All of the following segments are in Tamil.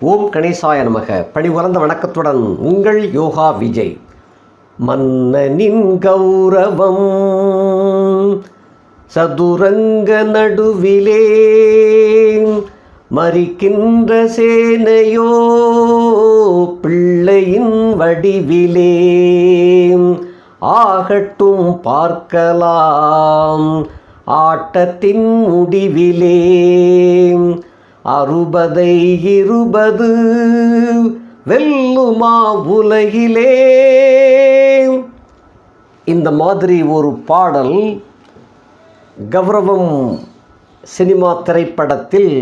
ஓம் கணேசாய நமக. பணிவளர்ந்த வணக்கத்துடன் உங்கள் யோகா விஜய். மன்னனின் கௌரவம் சதுரங்க நடுவிலே மறிக்கின்ற சேனையோ பிள்ளையின் வடிவிலே ஆகட்டும் பார்க்கலாம். ஆட்டத்தின் முடிவிலே அறுபதை இருபது வெல்லுமா உலகிலே. இந்த மாதிரி ஒரு பாடல் கௌரவம் சினிமா திரைப்படத்தில்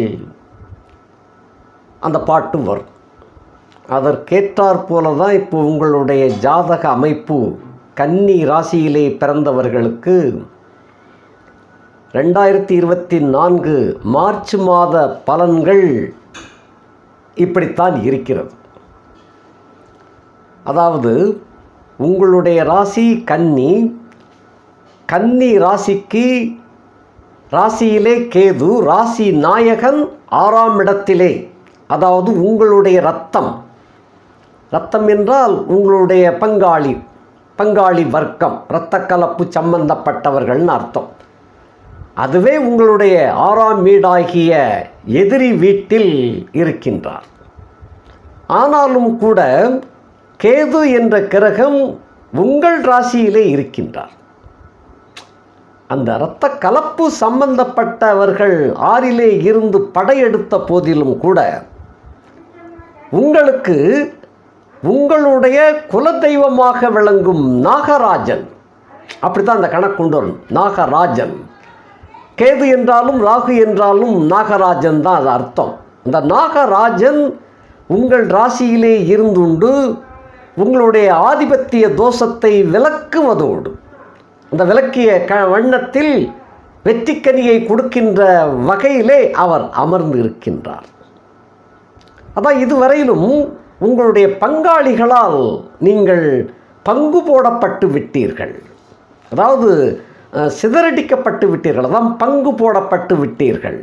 அந்த பாட்டு வரும். அதற்கேற்றாற் போல தான் இப்போ உங்களுடைய ஜாதக அமைப்பு கன்னி ராசியிலே பிறந்தவர்களுக்கு ரெண்டாயிரத்தி இருபத்தி நான்கு மார்ச் மாத பலன்கள் இப்படித்தான் இருக்கிறது. அதாவது உங்களுடைய ராசி கன்னி கன்னி ராசிக்கு ராசியிலே கேது ராசி நாயகன் ஆறாம் இடத்திலே. அதாவது உங்களுடைய ரத்தம். ரத்தம் என்றால் உங்களுடைய பங்காளி பங்காளி வர்க்கம் இரத்த கலப்பு சம்பந்தப்பட்டவர்கள்னு அர்த்தம். அதுவே உங்களுடைய ஆறாம் வீடாகிய எதிரி வீட்டில் இருக்கின்றார். ஆனாலும் கூட கேது என்ற கிரகம் உங்கள் ராசியிலே இருக்கின்றார். அந்த இரத்த கலப்பு சம்பந்தப்பட்டவர்கள் ஆறிலே இருந்து படையெடுத்த போதிலும் கூட உங்களுக்கு உங்களுடைய குலதெய்வமாக விளங்கும் நாகராஜன் அப்படித்தான் அந்த கணக்கு கொண்டு வரும். நாகராஜன். கேது என்றாலும் ராகு என்றாலும் நாகராஜன் தான் அது அர்த்தம். இந்த நாகராஜன் உங்கள் ராசியிலே இருந்துண்டு உங்களுடைய ஆதிபத்திய தோஷத்தை விளக்குவதோடு அந்த விளக்கிய க வண்ணத்தில் வெற்றிக்கனியை கொடுக்கின்ற வகையிலே அவர் அமர்ந்து இருக்கின்றார். அதான் இதுவரையிலும் உங்களுடைய பங்காளிகளால் நீங்கள் பங்கு போடப்பட்டு விட்டீர்கள். அதாவது சிதறடிக்கப்பட்டு விட்டீர்கள். அதான் பங்கு போடப்பட்டு விட்டீர்கள்.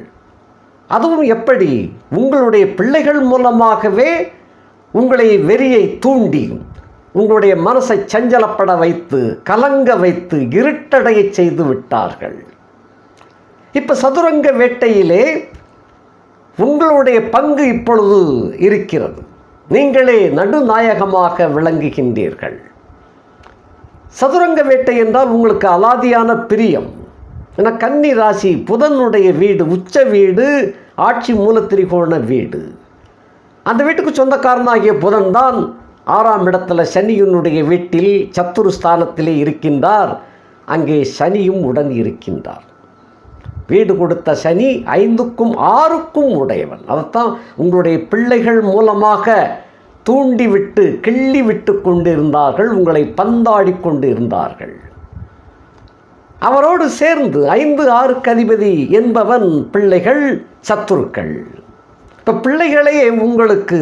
அதுவும் எப்படி? உங்களுடைய பிள்ளைகள் மூலமாகவே உங்களை வெறியை தூண்டி உங்களுடைய மனசை சஞ்சலப்பட வைத்து கலங்க வைத்து இருட்டடைய செய்து விட்டார்கள். இப்போ சதுரங்க வேட்டையிலே உங்களுடைய பங்கு இப்பொழுது இருக்கிறது. நீங்களே நடுநாயகமாக விளங்குகின்றீர்கள். சதுரங்க வேட்டை என்றால் உங்களுக்கு அலாதியான பிரியம். ஏன்னா கன்னி ராசி புதனுடைய வீடு உச்ச வீடு ஆட்சி மூலத்திரிகோண வீடு. அந்த வீட்டுக்கு சொந்தக்காரனாகிய புதன் தான் ஆறாம் இடத்துல சனியினுடைய வீட்டில் சத்துரு ஸ்தானத்திலே இருக்கின்றார். அங்கே சனியும் உடன் இருக்கின்றார். வீடு கொடுத்த சனி ஐந்துக்கும் ஆறுக்கும் உடையவன். அதைத்தான் உங்களுடைய பிள்ளைகள் மூலமாக தூண்டிவிட்டு கிள்ளி விட்டு கொண்டிருந்தார்கள் உங்களை பந்தாடி கொண்டிருந்தார்கள். அவரோடு சேர்ந்து ஐந்து ஆறு கதிபதி என்பவன் பிள்ளைகள் சத்துருக்கள். இப்போ பிள்ளைகளே உங்களுக்கு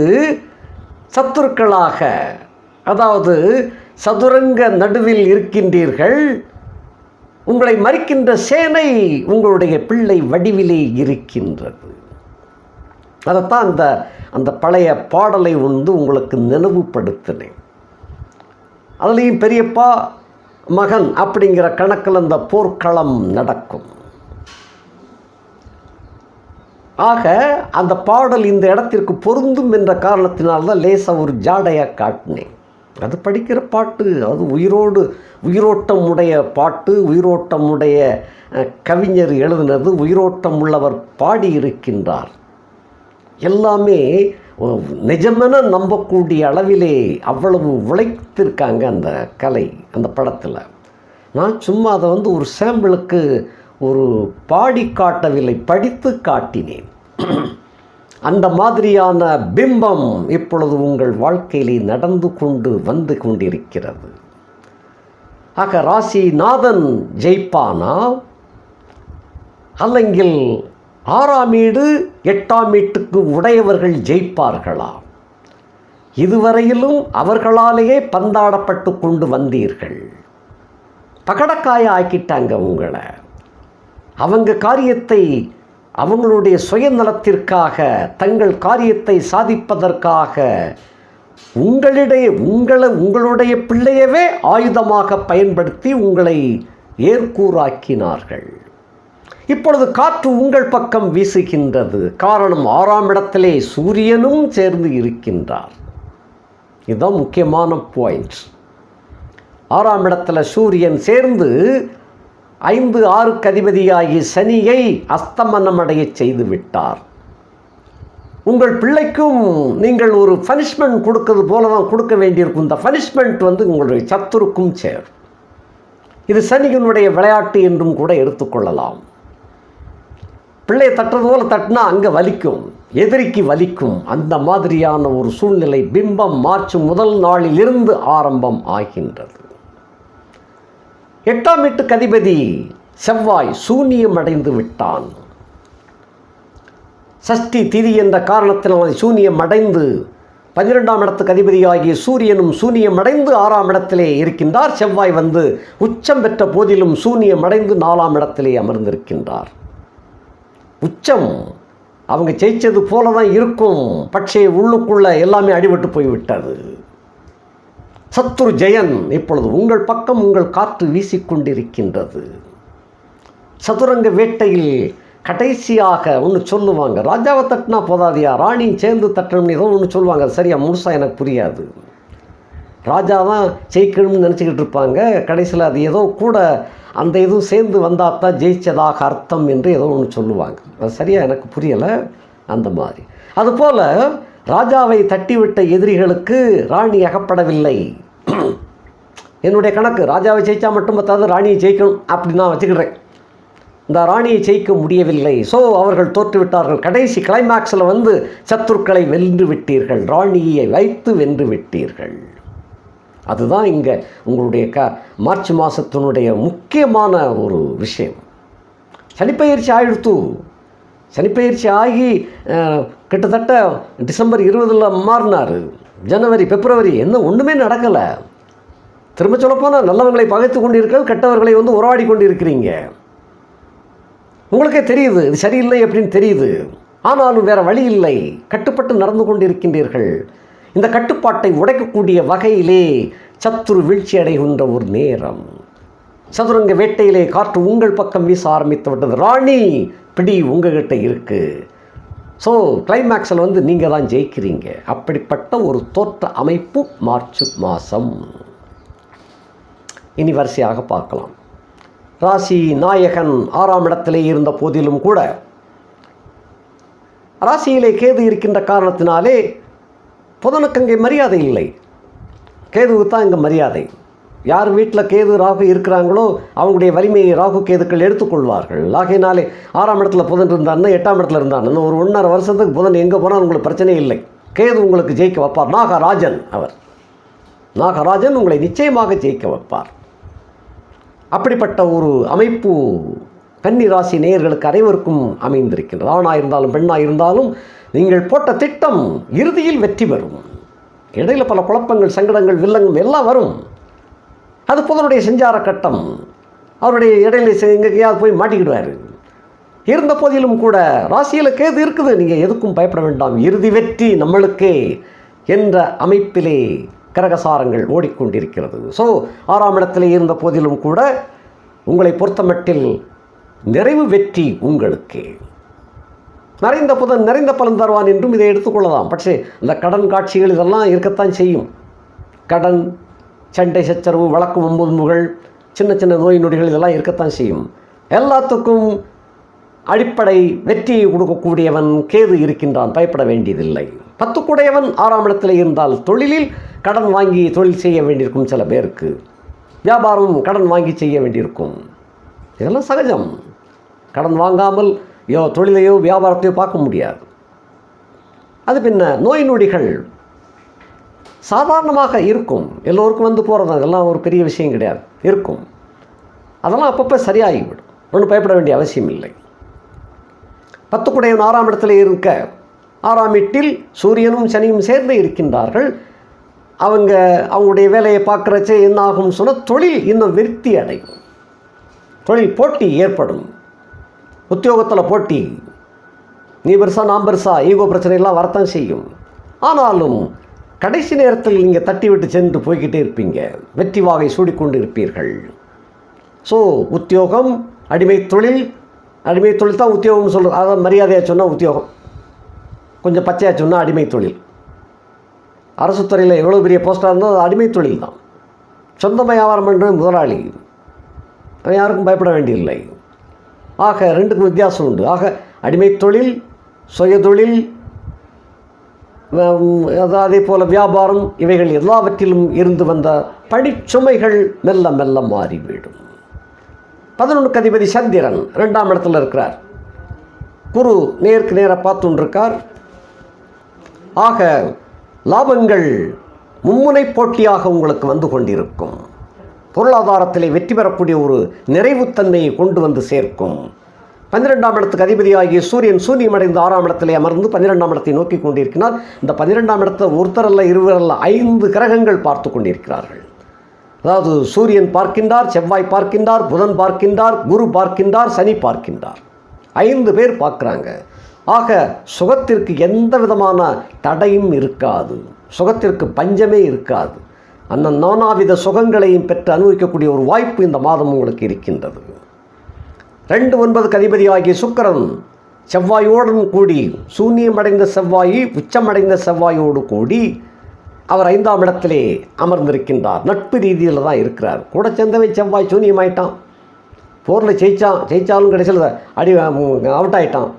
சத்துருக்களாக அதாவது சதுரங்க நடுவில் இருக்கின்றீர்கள். உங்களை மறிக்கின்ற சேனை உங்களுடைய பிள்ளை வடிவிலே இருக்கின்றது. அதைத்தான் அந்த அந்த பழைய பாடலை வந்து உங்களுக்கு நினைவுபடுத்தினேன். அதுலேயும் பெரியப்பா மகன் அப்படிங்கிற கணக்கில் அந்த போர்க்களம் நடக்கும். ஆக அந்த பாடல் இந்த இடத்திற்கு பொருந்தும் என்ற காரணத்தினால்தான் லேசாக ஒரு ஜாடையாக காட்டினேன். அது படிக்கிற பாட்டு அது உயிரோடு உயிரோட்டம் உடைய பாட்டு உயிரோட்டம் உடைய கவிஞர் எழுதினது உயிரோட்டம் உள்ளவர் பாடியிருக்கின்றார். எல்லாமே நிஜமென நம்பக்கூடிய அளவிலே அவ்வளவு உழைத்திருக்காங்க அந்த கலை அந்த படத்தில். நான் சும்மா அதை வந்து ஒரு சாம்பிளுக்கு ஒரு பாடி காட்டவில்லை படித்து காட்டினேன். அந்த மாதிரியான பிம்பம் இப்பொழுது உங்கள் வாழ்க்கையிலே நடந்து கொண்டு வந்து கொண்டிருக்கிறது. ஆக ராசிநாதன் ஜெயிப்பானா? அல்லங்கில் ஆறாம் வீடு எட்டாம் வீட்டுக்கு உடையவர்கள் ஜெயிப்பார்களா? இதுவரையிலும் அவர்களாலேயே பந்தாடப்பட்டு கொண்டு வந்தீர்கள். பகடக்காய ஆக்கிட்டாங்க உங்களை. அவங்க காரியத்தை அவங்களுடைய சுயநலத்திற்காக தங்கள் காரியத்தை சாதிப்பதற்காக உங்களிடைய உங்களை உங்களுடைய பிள்ளையவே ஆயுதமாக பயன்படுத்தி உங்களை ஏற்கூறாக்கினார்கள். இப்பொழுது காற்று உங்கள் பக்கம் வீசுகின்றது. காரணம் ஆறாம் இடத்திலே சூரியனும் சேர்ந்து இருக்கின்றார். இதுதான் முக்கியமான பாயிண்ட் ஆறாம் இடத்துல சூரியன் சேர்ந்து ஐந்து ஆறு கதிபதியாகி சனியை அஸ்தமனமடைய செய்து விட்டார். உங்கள் பிள்ளைக்கும் நீங்கள் ஒரு பனிஷ்மெண்ட் கொடுக்கிறது போல தான் கொடுக்க வேண்டியிருக்கும். இந்த பனிஷ்மெண்ட் வந்து உங்களுடைய சத்துருக்கும் சேரும். இது சனியினுடைய விளையாட்டு என்றும் கூட எடுத்துக்கொள்ளலாம். பிள்ளையை தட்டுறது போல தட்டினா அங்கே வலிக்கும் எதிரிக்கு வலிக்கும். அந்த மாதிரியான ஒரு சூழ்நிலை பிம்பம் மார்ச் முதல் நாளிலிருந்து ஆரம்பம் ஆகின்றது. எட்டாம் வீட்டுக்கு அதிபதி செவ்வாய் சூனியம் அடைந்து விட்டான். சஷ்டி திதி என்ற காரணத்தினால் சூனியம் அடைந்து பன்னிரெண்டாம் இடத்துக்கு அதிபதியாகிய சூரியனும் சூனியம் அடைந்து ஆறாம் இடத்திலே இருக்கின்றார். செவ்வாய் வந்து உச்சம் பெற்ற போதிலும் சூனியம் அடைந்து நாலாம் இடத்திலே அமர்ந்திருக்கின்றார். உச்சம். அவங்க ஜெயிச்சது போல தான் இருக்கும். பட்சே உள்ளுக்குள்ள எல்லாமே அடிபட்டு போய்விட்டது. சத்துரு ஜெயன் இப்பொழுது உங்கள் பக்கம் உங்கள் காற்று வீசிக்கொண்டிருக்கின்றது. சதுரங்க வேட்டையில் கடைசியாக ஒன்று சொல்லுவாங்க ராஜாவை தட்டினா போதாதியா? ராணியும் சேர்ந்து தட்டணும்னு ஏதோ ஒன்று சொல்லுவாங்க. அது சரியா முழுசாக எனக்கு புரியாது. ராஜா தான் ஜெயிக்கணும்னு நினச்சிக்கிட்டு இருப்பாங்க. கடைசியில் அது ஏதோ கூட அந்த இதுவும் சேர்ந்து வந்தால் தான் ஜெயித்ததாக அர்த்தம் என்று ஏதோ ஒன்று சொல்லுவாங்க. அது சரியாக எனக்கு புரியலை. அந்த மாதிரி. அதுபோல் ராஜாவை தட்டிவிட்ட எதிரிகளுக்கு ராணி அகப்படவில்லை. என்னுடைய கணக்கு. ராஜாவை ஜெயித்தா மட்டும் பத்தாது ராணியை ஜெயிக்கணும் அப்படி நான் வச்சுக்கிறேன் இந்த ராணியை ஜெயிக்க முடியவில்லை. ஸோ அவர்கள் தோற்றுவிட்டார்கள். கடைசி கிளைமேக்ஸில் வந்து சத்துருக்களை வென்று விட்டீர்கள். ராணியை வைத்து வென்று விட்டீர்கள். அதுதான் இங்கே உங்களுடைய க மார்ச் மாதத்தினுடைய முக்கியமான ஒரு விஷயம். சனிப்பயிற்சி ஆயிடுத்து. சனிப்பயிற்சி ஆகி கிட்டத்தட்ட டிசம்பர் இருபதில் மாறினார். ஜனவரி பிப்ரவரி என்ன ஒன்றுமே நடக்கலை. திரும்ப சொல்லப்போனால் நல்லவங்களை பகைத்து கொண்டிருக்கள் கெட்டவர்களை வந்து உறவாடி கொண்டிருக்கிறீங்க. உங்களுக்கே தெரியுது இது சரியில்லை அப்படின்னு தெரியுது. ஆனாலும் வேறு வழி இல்லை. கட்டுப்பட்டு நடந்து கொண்டிருக்கின்றீர்கள். இந்த கட்டுப்பாட்டை உடைக்கக்கூடிய வகையிலே சத்துரு வீழ்ச்சி அடைகின்ற ஒரு நேரம். சதுரங்க வேட்டையிலே காற்று உங்கள் பக்கம் வீச ஆரம்பித்து விட்டது. ராணி பிடி உங்ககிட்ட இருக்கு. ஸோ கிளைமேக்ஸில் வந்து நீங்கள் தான் ஜெயிக்கிறீங்க. அப்படிப்பட்ட ஒரு தோற்ற அமைப்பு மார்ச் மாதம் இனி வரிசையாக பார்க்கலாம். ராசி நாயகன் ஆறாம் இடத்திலே இருந்த போதிலும் கூட ராசியிலே கேது இருக்கின்ற காரணத்தினாலே புதனுக்கு அங்கே மரியாதை இல்லை. கேதுவுக்கு தான் இங்கே மரியாதை. யார் வீட்டில் கேது ராகு இருக்கிறாங்களோ அவங்களுடைய வலிமையை ராகு கேதுக்கள் எடுத்துக்கொள்வார்கள். ஆகையினாலே ஆறாம் இடத்துல புதன் இருந்தாருன்னா எட்டாம் இடத்துல இருந்தான் ஒரு ஒன்றரை வருஷத்துக்கு புதன் எங்கே போனால் உங்களுக்கு பிரச்சனை இல்லை. கேது உங்களுக்கு ஜெயிக்க வைப்பார். நாகராஜன் அவர். நாகராஜன் உங்களை நிச்சயமாக ஜெயிக்க வைப்பார். அப்படிப்பட்ட ஒரு அமைப்பு கன்னி ராசி நேயர்களுக்கு அனைவருக்கும் அமைந்திருக்கின்றது. ஆணாக இருந்தாலும் பெண்ணாக இருந்தாலும் நீங்கள் போட்ட திட்டம் இறுதியில் வெற்றி பெறும். இடையில பல குழப்பங்கள் சங்கடங்கள் வில்லங்கள் எல்லாம் வரும். அது புதனுடைய செஞ்சார கட்டம். அவருடைய இடையில எங்கேயாவது போய் மாட்டிக்கிடுவார். இருந்த போதிலும் கூட ராசியில் கேது இருக்குது. நீங்கள் எதுக்கும் பயப்பட வேண்டாம். இறுதி வெற்றி நம்மளுக்கே என்ற அமைப்பிலே கரகசாரங்கள் ஓடிக்கொண்டிருக்கிறது. ஸோ ஆறாம் இடத்திலே இருந்த போதிலும் கூட உங்களை பொறுத்தமட்டில் நிறைவு வெற்றி உங்களுக்கே. நிறைந்த புதன் நிறைந்த பலன் தருவான் என்றும் இதை எடுத்துக்கொள்ளலாம். பட்சே இந்த கடன் காட்சிகள் இதெல்லாம் இருக்கத்தான் செய்யும். கடன் சண்டை சச்சரவு வழக்கு ஒம்புகள் சின்ன சின்ன நோய் நொடிகள் இதெல்லாம் இருக்கத்தான் செய்யும். எல்லாத்துக்கும் அடிப்படை வெற்றியை கொடுக்கக்கூடியவன் கேது இருக்கின்றான் பயப்பட வேண்டியதில்லை. பத்துக்குடையவன் ஆறாம் இடத்தில் இருந்தால் தொழிலில் கடன் வாங்கி தொழில் செய்ய வேண்டியிருக்கும் சில பேருக்கு. வியாபாரம் கடன் வாங்கி செய்ய வேண்டியிருக்கும். இதெல்லாம் சகஜம். கடன் வாங்காமல் யோ தொழிலையோ வியாபாரத்தையோ பார்க்க முடியாது. அது பின்ன நோய் நொடிகள் சாதாரணமாக இருக்கும். எல்லோருக்கும் வந்து போகிறது அதெல்லாம் ஒரு பெரிய விஷயம் கிடையாது. இருக்கும். அதெல்லாம் அப்பப்போ சரியாகிவிடும். ஒன்றும் பயப்பட வேண்டிய அவசியம் இல்லை. பத்துக்குடையவன் ஆறாம் இடத்துல இருக்க ஆறாம் வீட்டில் சூரியனும் சனியும் சேர்ந்து இருக்கின்றார்கள். அவங்க அவங்களுடைய வேலையை பார்க்குறச்சே என்ன ஆகும்னு சொன்னால் தொழில் இன்னும் விருத்தி அடையும். தொழில் போட்டி ஏற்படும். உத்தியோகத்தில் போட்டி. நீ பெருசா நான் பெருசா ஈகோ பிரச்சனையெல்லாம் வரத்தான் செய்யும். ஆனாலும் கடைசி நேரத்தில் நீங்கள் தட்டி விட்டு சென்று போய்கிட்டே இருப்பீங்க. வெற்றி வாகை சூடிக்கொண்டு இருப்பீர்கள் ஸோ உத்தியோகம் அடிமை தொழில் அடிமை தொழில் தான் உத்தியோகம் சொல்கிறது அதான் மரியாதையாக சொன்னால் உத்தியோகம். கொஞ்சம் பச்சையாக சொன்னால் அடிமை தொழில். அரசு துறையில் எவ்வளோ பெரிய போஸ்ட்டாக இருந்தால் அது அடிமை தொழில் தான். சொந்த வியாபாரம் பண்ணுற முதலாளி. யாருக்கும் பயப்பட வேண்டியதில்லை. ஆக ரெண்டுக்கும் வித்தியாசம் உண்டு. ஆக அடிமை தொழில் சுயதொழில் அதே போல் வியாபாரம் இவைகள் எல்லாவற்றிலும் இருந்து வந்த பணிச்சுமைகள் மெல்ல மெல்ல மாறிவிடும். பதினொன்றுக்கு அதிபதி சந்திரன் ரெண்டாம் இடத்துல இருக்கிறார். குரு நேருக்கு நேராக பார்த்துருக்கார் ஆக லாபங்கள் மும்முனை போட்டியாக உங்களுக்கு வந்து கொண்டிருக்கும். பொருளாதாரத்திலே வெற்றி பெறக்கூடிய ஒரு நிறைவுத்தன்மையை கொண்டு வந்து சேர்க்கும். பன்னிரெண்டாம் இடத்துக்கு அதிபதியாகிய சூரியன் சூரியமடைந்த ஆறாம் இடத்திலே அமர்ந்து பன்னிரெண்டாம் இடத்தை நோக்கி கொண்டிருக்கிறார். இந்த பன்னிரெண்டாம் இடத்தை ஒருத்தரல்ல இருவரல்ல ஐந்து கிரகங்கள் பார்த்து கொண்டிருக்கிறார்கள். அதாவது சூரியன் பார்க்கின்றார் செவ்வாய் பார்க்கின்றார் புதன் பார்க்கின்றார் குரு பார்க்கின்றார் சனி பார்க்கின்றார். ஐந்து பேர் பார்க்குறாங்க. ஆக சுகத்திற்கு எந்த விதமான தடையும் இருக்காது. சுகத்திற்கு பஞ்சமே இருக்காது. அந்த நானாவித சுகங்களையும் பெற்று அனுபவிக்கக்கூடிய ஒரு வாய்ப்பு இந்த மாதம் உங்களுக்கு இருக்கின்றது. ரெண்டு ஒன்பதுக்கு அதிபதியாகிய சுக்கிரன் செவ்வாயோடும் கூடி சூன்யமடைந்த செவ்வாய் உச்சமடைந்த செவ்வாயோடு கூடி அவர் ஐந்தாம் இடத்திலே அமர்ந்திருக்கின்றார். நட்பு ரீதியில் தான் இருக்கிறார். கூட சேர்ந்தவன் செவ்வாய் சூன்யமாயிட்டான். போரில் ஜெயிச்சான் ஜெயிச்சாலும் கிடைச்சல அடி அவுட் ஆயிட்டான்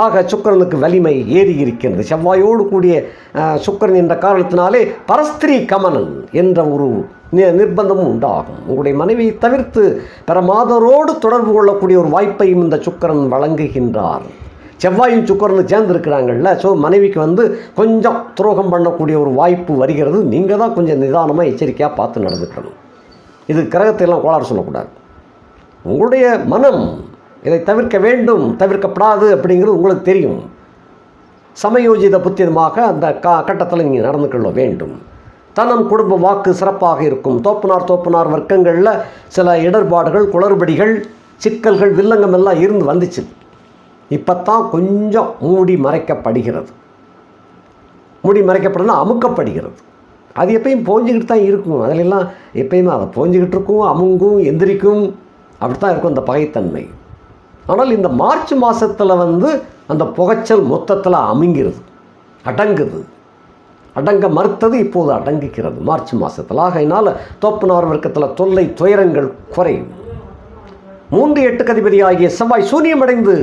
ஆக சுக்கரனுக்கு வலிமை ஏறி இருக்கின்றது. செவ்வாயோடு கூடிய சுக்கரன் சுக்கிரன் என்ற காரணத்தினாலே பரஸ்திரி கமனன் என்ற ஒரு நி- நிர்பந்தமும் உண்டாகும். உங்களுடைய மனைவியை தவிர்த்து பிரமாதரோடு தொடர்பு கொள்ளக்கூடிய ஒரு வாய்ப்பையும் இந்த சுக்கரன் வழங்குகின்றார். செவ்வாயும் சுக்கரனும் சேர்ந்துருக்கிறாங்கல்ல ஸோ மனைவிக்கு வந்து கொஞ்சம் துரோகம் பண்ணக்கூடிய ஒரு வாய்ப்பு வருகிறது. நீங்கள் தான் கொஞ்சம் நிதானமாக எச்சரிக்கையாக பார்த்து நடந்துக்கணும். இது கிரகத்தை எல்லாம் கோளாறு சொல்லக்கூடாது. உங்களுடைய மனம் இதை தவிர்க்க வேண்டும் தவிர்க்கப்படாது அப்படிங்கிறது உங்களுக்கு தெரியும். சமயோஜித புத்தியமாக அந்த கா கட்டத்தில் நீங்கள் நடந்து கொள்ள வேண்டும். தனம் குடும்ப வாக்கு சிறப்பாக இருக்கும். தோப்பனார் தோப்பனார் வர்க்கங்களில் சில இடர்பாடுகள் குளறுபடிகள் சிக்கல்கள் வில்லங்கம் எல்லாம் இருந்து வந்துச்சு. இப்போ தான் கொஞ்சம் மூடி மறைக்கப்படுகிறது. மூடி மறைக்கப்படுதுன்னா அமுக்கப்படுகிறது. அது எப்பயும் போஞ்சிக்கிட்டு தான் இருக்கும். அதிலெல்லாம் எப்பயுமே அதை போஞ்சிக்கிட்டு இருக்கும் அமுங்கும் எந்திரிக்கும். அப்படி தான் இருக்கும் அந்த பகைத்தன்மை. ஆனால் இந்த மார்ச் மாதத்தில் வந்து அந்த புகைச்சல் மொத்தத்தில் அமைங்கிறது அடங்குது. அடங்க மறுத்தது இப்போது அடங்குகிறது மார்ச் மாதத்தில் ஆகையினால் தோப்பனார் வர்க்கத்தில் தொல்லை துயரங்கள் குறையும். மூன்று எட்டுக்கு அதிபதியாகிய செவ்வாய் சூனியமடைந்து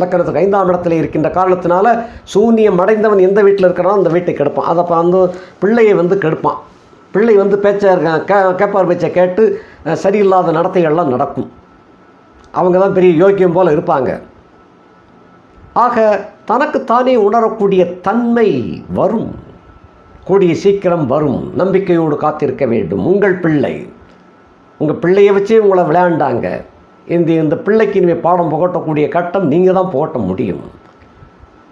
லக்கணத்துக்கு ஐந்தாம் இடத்துல இருக்கின்ற காரணத்தினால சூனியம் அடைந்தவன் எந்த வீட்டில் இருக்கிறானோ அந்த வீட்டை கெடுப்பான். அதை அப்போ வந்து பிள்ளையை வந்து கெடுப்பான். பிள்ளை வந்து பேச்சை கே கேப்பார் பேச்சை கேட்டு சரியில்லாத நடத்தைகள்லாம் நடக்கும். அவங்க தான் பெரிய யோக்கியம் போல் இருப்பாங்க. ஆக தனக்குத்தானே உணரக்கூடிய தன்மை வரும். கூடிய சீக்கிரம் வரும். நம்பிக்கையோடு காத்திருக்க வேண்டும். உங்கள் பிள்ளை. உங்கள் பிள்ளையை வச்சே உங்களை விளையாண்டாங்க. இந்த இந்த பிள்ளைக்கு இனிமேல் பாடம் புகட்டக்கூடிய கட்டம் நீங்கள் தான் புகட்ட முடியும்.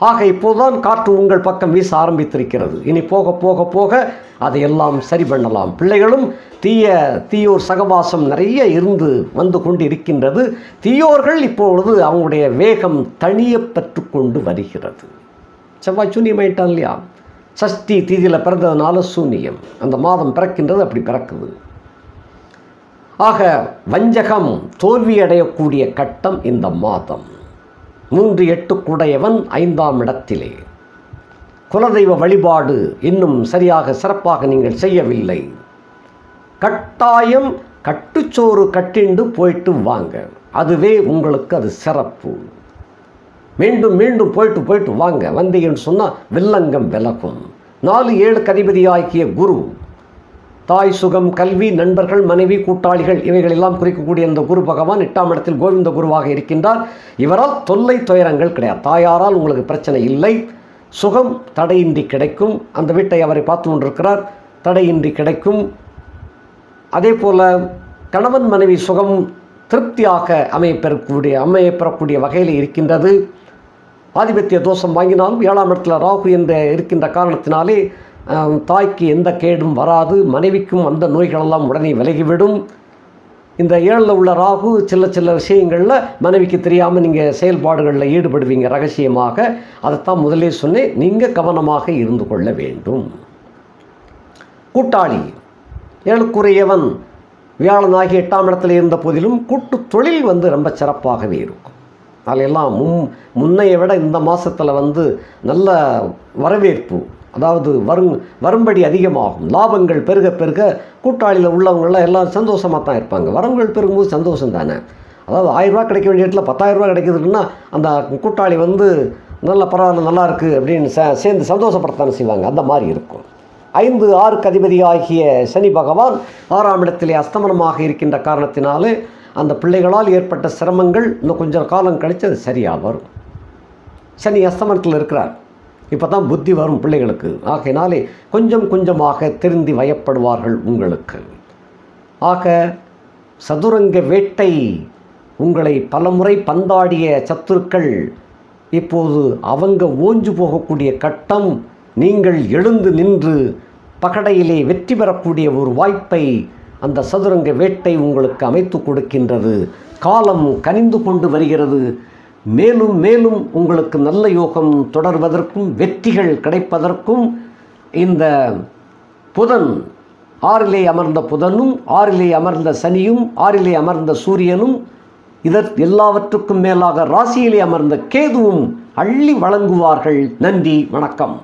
ஆக இப்போதுதான் காற்று உங்கள் பக்கம் வீச ஆரம்பித்திருக்கிறது. இனி போக போக போக அதையெல்லாம் சரி பண்ணலாம். பிள்ளைகளும் தீய தீயோர் சகவாசம் நிறைய இருந்து வந்து கொண்டு இருக்கின்றது தீயோர்கள் இப்பொழுது அவங்களுடைய வேகம் தனிய கொண்டு வருகிறது. செவ்வாய் சூன்யமாயிட்டான் இல்லையா? சஷ்டி தீதியில் பிறந்ததுனால சூன்யம். அந்த மாதம் பிறக்கின்றது அப்படி பிறக்குது. ஆக வஞ்சகம் தோல்வியடையக்கூடிய கட்டம் இந்த மாதம். மூன்று எட்டுக்குடையவன் ஐந்தாம் இடத்திலே. குலதெய்வ வழிபாடு இன்னும் சரியாக சிறப்பாக நீங்கள் செய்யவில்லை. கட்டாயம் கட்டுச்சோறு கட்டிண்டு போயிட்டு வாங்க. அதுவே உங்களுக்கு அது சிறப்பு. மீண்டும் மீண்டும் போயிட்டு போயிட்டு வாங்க. வந்தீங்கன்னு சொன்னால் வில்லங்கம் விலகும். நாலு ஏழு கதிபதியாகிய குரு தாய் சுகம் கல்வி நண்பர்கள் மனைவி கூட்டாளிகள் இவைகளெல்லாம் குறிக்கக்கூடிய இந்த குரு பகவான் எட்டாம் இடத்தில் கோவிந்த குருவாக இருக்கின்றார். இவரால் தொல்லை துயரங்கள் கிடையாது. தாயாரால் உங்களுக்கு பிரச்சனை இல்லை. சுகம் தடையின்றி கிடைக்கும். அந்த வீட்டை அவரை பார்த்து கொண்டிருக்கிறார். தடையின்றி கிடைக்கும். அதே போல் கணவன் மனைவி சுகம் திருப்தியாக அமையப்பெறக்கூடிய அமையப்பெறக்கூடிய வகையில் இருக்கின்றது. ஆதிபத்திய தோஷம் வாங்கினாலும் ஏழாம் இடத்துல ராகு என்ற இருக்கின்ற காரணத்தினாலே தாய்க்கு எந்த கேடும் வராது மனைவிக்கும் அந்த நோய்களெல்லாம் உடனே விலகிவிடும். இந்த ஏழில் உள்ள ராகு சில சில விஷயங்களில் மனைவிக்கு தெரியாமல் நீங்கள் செயல்பாடுகளில் ஈடுபடுவீங்க ரகசியமாக. அதைத்தான் முதலே சொன்னேன். நீங்கள் கவனமாக இருந்து கொள்ள வேண்டும். கூட்டாளி ஏழுக்குறையவன் வியாழனாகி எட்டாம் இடத்துல இருந்த போதிலும் கூட்டு தொழில் வந்து ரொம்ப சிறப்பாகவே இருக்கும். அதிலெல்லாம் முன் முன்னைய விட இந்த மாதத்தில் வந்து நல்ல வரவேற்பு. அதாவது வரும் வரும்படி அதிகமாகும். லாபங்கள் பெருக பெருக கூட்டாளியில் உள்ளவங்களாம் எல்லாம் சந்தோஷமாக தான் இருப்பாங்க. வரவுகள் பெருகும்போது சந்தோஷம் தானே? அதாவது ஆயிரரூபா கிடைக்க வேண்டிய இடத்துல பத்தாயிரரூபா கிடைக்குதுன்னா அந்த கூட்டாளி வந்து நல்ல பரவாயில்ல நல்லா இருக்குது அப்படின்னு சே சேர்ந்து சந்தோஷப்படத்தானே செய்வாங்க. அந்த மாதிரி இருக்கும். ஐந்து ஆறுக்கு அதிபதி ஆகிய சனி பகவான் ஆறாம் இடத்திலே அஸ்தமனமாக இருக்கின்ற காரணத்தினாலே அந்த பிள்ளைகளால் ஏற்பட்ட சிரமங்கள் இன்னும் கொஞ்சம் காலம் கழித்து அது சரியாக வரும். சனி அஸ்தமனத்தில் இருக்கிறார். இப்போ தான் புத்தி வரும் பிள்ளைகளுக்கு. ஆகையினாலே கொஞ்சம் கொஞ்சமாக திருந்தி வயப்படுவார்கள் உங்களுக்கு. ஆக சதுரங்க வேட்டை உங்களை பலமுறை பந்தாடிய சத்துருக்கள் இப்போது அவங்க ஓஞ்சு போகக்கூடிய கட்டம் நீங்கள் எழுந்து நின்று பகடையிலே வெற்றி பெறக்கூடிய ஒரு வாய்ப்பை அந்த சதுரங்க வேட்டை உங்களுக்கு அமைத்து கொடுக்கின்றது. காலம் கனிந்து கொண்டு வருகிறது. மேலும் மேலும் உங்களுக்கு நல்ல யோகம் தொடர்வதற்கும் வெற்றிகள் கிடைப்பதற்கும் இந்த புதன் ஆறிலே அமர்ந்த புதனும் ஆறிலே அமர்ந்த சனியும் ஆறிலே அமர்ந்த சூரியனும் இதற் எல்லாவற்றுக்கும் மேலாக ராசியிலே அமர்ந்த கேதுவும் அள்ளி வழங்குவார்கள். நன்றி வணக்கம்.